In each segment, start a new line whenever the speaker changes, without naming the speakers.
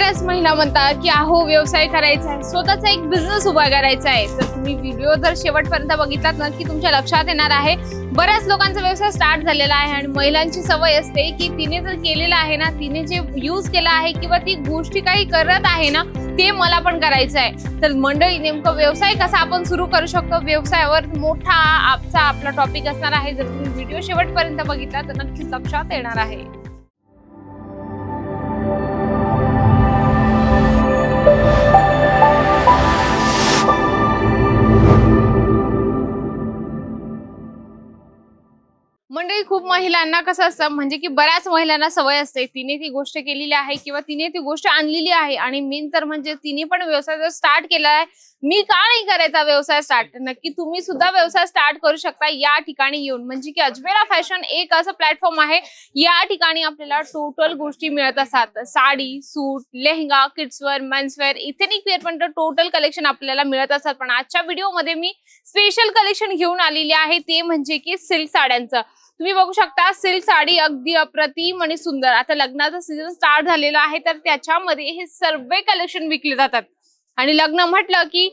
बऱ्याच महिला म्हणतात की अहो व्यवसाय करायचा आहे. स्वतःचा एक बिझनेस उभा करायचा आहे. तर तुम्ही व्हिडिओ जर शेवटपर्यंत बघितलात नक्की तुमच्या लक्षात येणार आहे. बऱ्याच लोकांचा व्यवसाय स्टार्ट झालेला आहे आणि महिलांची सवय असते की तिने जर केलेलं आहे ना तिने जे यूज केलं आहे किंवा ती गोष्टी काही करत आहे ना ते मला पण करायचं आहे. तर मंडळी नेमकं व्यवसाय कसा आपण सुरू करू शकतो? व्यवसायावर मोठा आपचा आपला टॉपिक असणार आहे. जर तुम्ही व्हिडिओ शेवटपर्यंत बघितला तर नक्कीच लक्षात येणार आहे. की खूप महिलांना कसं असतं म्हणजे की बऱ्याच महिलांना सवय असते. तिने ती गोष्ट केलेली आहे किंवा तिने ती गोष्ट आणलेली आहे. आणि मेन तर म्हणजे तिने पण व्यवसाय जर स्टार्ट केला आहे मी का नाही करायचा व्यवसाय स्टार्ट नक्की तुम्ही सुद्धा व्यवसाय स्टार्ट करू शकता या ठिकाणी येऊन. म्हणजे की अजमेरा फॅशन एक असं प्लॅटफॉर्म आहे या ठिकाणी आपल्याला टोटल गोष्टी मिळत असतात. Sari suit lehenga kidswear menswear ethnic wear पण टोटल कलेक्शन आपल्याला मिळत असतात. पण आजच्या व्हिडिओमध्ये मी स्पेशल कलेक्शन घेऊन आलेली आहे ते म्हणजे की सिल्क साड्यांचं. तुम्ही बघू शकता सिल्क साडी अगदी अप्रतिम आणि सुंदर. आता लग्नाचा सीझन स्टार्ट झालेला आहे तर त्याच्यामध्ये हे सर्व कलेक्शन विकले जातात. आणि लग्न म्हटलं की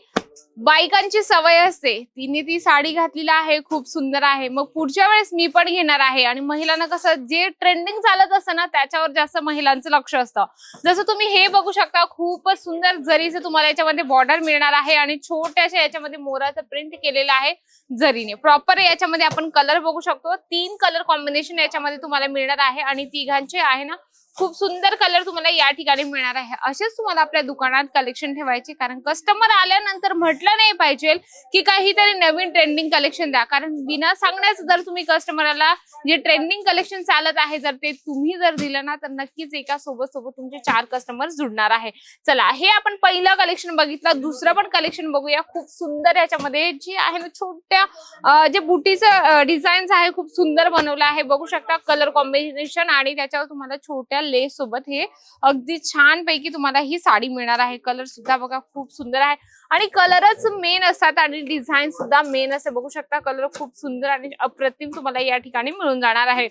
बायकांची सवय असते. तिने ती साडी घातलेली आहे खूप सुंदर आहे. मग पुढच्या वेळेस मी पण घेणार आहे. आणि महिलांना कसं जे ट्रेंडिंग चालत असतं ना त्याच्यावर जास्त महिलांचं लक्ष असतं. जसं तुम्ही हे बघू शकता खूपच सुंदर जरीचं तुम्हाला याच्यामध्ये बॉर्डर मिळणार आहे आणि छोट्याशा याच्यामध्ये मोराचं प्रिंट केलेलं आहे जरीने. प्रॉपर याच्यामध्ये आपण कलर बघू शकतो. तीन कलर कॉम्बिनेशन याच्यामध्ये तुम्हाला मिळणार आहे. आणि तिघांचे आहे ना खूप सुंदर कलर तुम्हाला या ठिकाणी मिळणार आहे. असेच तुम्हाला आपल्या दुकानात कलेक्शन ठेवायचे कारण कस्टमर आल्यानंतर म्हटलं नाही पाहिजे की काहीतरी नवीन ट्रेंडिंग कलेक्शन द्या. कारण बिना सांगण्याच जर तुम्ही कस्टमरला जे ट्रेंडिंग कलेक्शन चालत आहे जर ते तुम्ही जर दिलं ना तर नक्कीच एका सोबत सोबत तुमचे चार कस्टमर जुडणार आहे. चला हे आपण पहिलं कलेक्शन बघितलं. दुसरं पण कलेक्शन बघूया. खूप सुंदर याच्यामध्ये जे आहे ना छोट्या जे बुटीचं डिझाईन्स आहे खूप सुंदर बनवलं आहे. बघू शकता कलर कॉम्बिनेशन आणि त्याच्यावर तुम्हाला छोट्या लेस सोबत हे अगदी छान पैकी तुम्हाला ही साडी मिळणार आहे. कलर सुद्धा बघा खूप सुंदर आहे. आणि कलरच मेन असतात आणि डिझाईन सुद्धा मेन असे बघू शकता. कलर खूप सुंदर आणि अप्रतिम तुम्हाला या ठिकाणी मिळून जाणार आहे.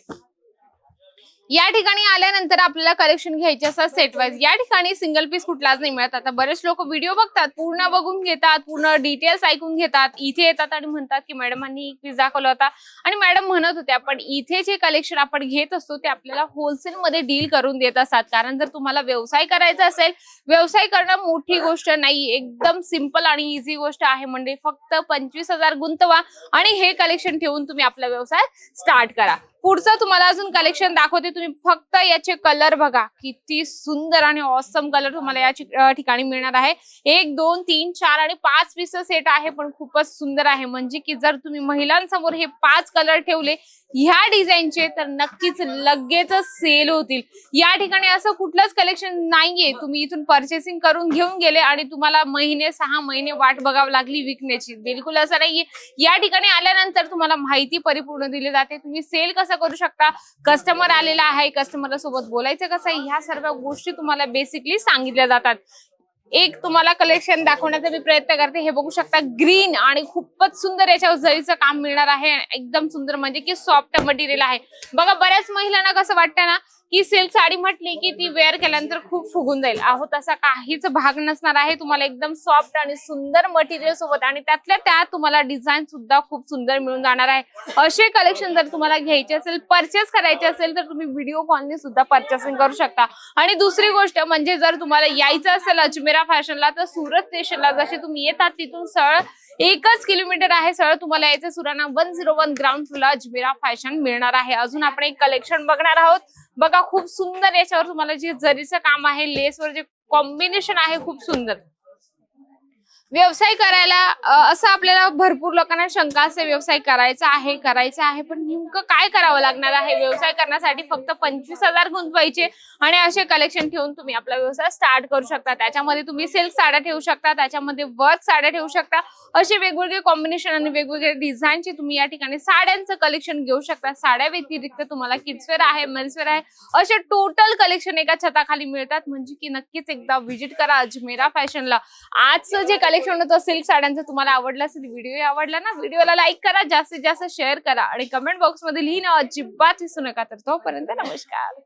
या ठिकाणी आल्यानंतर आपल्याला कलेक्शन घ्यायचे असतात सेट वाईज या ठिकाणी सिंगल पीस कुठलाच नाही मिळत. आता बरेच लोक व्हिडिओ बघतात पूर्ण बघून घेतात पूर्ण डिटेल्स ऐकून घेतात इथे येतात आणि म्हणतात की मॅडमांनी एक पीस दाखवला होता. आणि मॅडम म्हणत होत्या पण इथे जे कलेक्शन आपण घेत असतो ते आपल्याला होलसेल मध्ये डील करून देत असतात. कारण जर तुम्हाला व्यवसाय करायचा असेल व्यवसाय करणं मोठी गोष्ट नाही. एकदम सिंपल आणि इझी गोष्ट आहे. म्हणजे फक्त पंचवीस हजार गुंतवा आणि हे कलेक्शन ठेवून तुम्ही आपला व्यवसाय स्टार्ट करा. पुढचं तुम्हाला अजून कलेक्शन दाखवते. तुम्ही फक्त याचे कलर बघा. किती सुंदर आणि ऑसम कलर तुम्हाला या ठिकाणी मिळणार आहे. एक दोन तीन चार आणि पाच पीस सेट आहे पण खूपच सुंदर आहे. म्हणजे की जर तुम्ही महिलांसमोर हे पाच कलर ठेवले ह्या डिझाईनचे तर नक्कीच लगेच सेल होतील. या ठिकाणी असं कुठलंच कलेक्शन नाहीये. तुम्ही इथून परचेसिंग करून घेऊन गेले आणि तुम्हाला महिने सहा महिने वाट बघावी लागली विकण्याची. बिलकुल असं नाहीये. या ठिकाणी आल्यानंतर तुम्हाला माहिती परिपूर्ण दिली जाते. तुम्ही सेल कसं करू शकता. कस्टमर आलेला आहे कस्टमर सोबत बोलायचं कसं आहे? ह्या सर्व गोष्टी तुम्हाला बेसिकली सांगितल्या जातात. एक तुम्हाला कलेक्शन दाखवण्याचा मी प्रयत्न करते. हे बघू शकता ग्रीन आणि खूपच सुंदर याच्यावर जरीचं काम मिळणार आहे. एकदम सुंदर म्हणजे की सॉफ्ट मटेरियल आहे. बघा बऱ्याच महिलांना कसं वाटतं ना की सिल्क साडी म्हटली की ती वेअर केल्यानंतर खूप फुगून जाईल. अहो तसा काहीच भाग नसणार आहे. तुम्हाला एकदम सॉफ्ट आणि सुंदर मटेरियल सोबत आणि त्यातल्या त्यात तुम्हाला डिझाईन सुद्धा खूप सुंदर मिळून जाणार आहे. असे कलेक्शन जर तुम्हाला घ्यायचे असेल परचेस करायचे असेल तर तुम्ही व्हिडिओ कॉलने सुद्धा परचेसिंग करू शकता. आणि दुसरी गोष्ट म्हणजे जर तुम्हाला यायचं असेल अजमेरा फॅशनला तर सुरत स्टेशनला जसे तुम्ही येतात तिथून सरळ एकच किलोमीटर आहे सरळ. तुम्हाला यायचं Surana one zero one ground floor Ajmera fashion मिळणार आहे. अजून आपण एक कलेक्शन बघणार आहोत. बघा खूप सुंदर याच्यावर तुम्हाला जे जरीचं काम आहे लेसवर जे कॉम्बिनेशन आहे खूप सुंदर. व्यवसाय करायला असं आपल्याला भरपूर लोकांना शंका असते व्यवसाय करायचा आहे करायचा आहे पण नेमकं काय करावं लागणार आहे? व्यवसाय करण्यासाठी फक्त पंचवीस हजार गुंतवायचे आणि असे कलेक्शन ठेवून तुम्ही आपला व्यवसाय स्टार्ट करू शकता. त्याच्यामध्ये तुम्ही सिल्क साड्या ठेवू शकता त्याच्यामध्ये वर्क साड्या ठेवू शकता. असे वेगवेगळे कॉम्बिनेशन आणि वेगवेगळे डिझाईनचे तुम्ही या ठिकाणी साड्यांचं कलेक्शन घेऊ शकता. साड्या व्यतिरिक्त तुम्हाला किड्सवेअर आहे मेन्सवेअर आहे. असे टोटल कलेक्शन एका छताखाली मिळतात. म्हणजे की नक्कीच एकदा व्हिजिट करा अजमेरा फॅशनला आजचं जे कलेक्शन होतं सिल्क साड्यांचं तुम्हाला आवडलं असेल व्हिडिओ आवडला ना व्हिडिओला लाईक करा जास्तीत जास्त शेअर करा आणि कमेंट बॉक्समध्ये लिहिणं अजिबात विसरू नका. तर तोपर्यंत नमस्कार.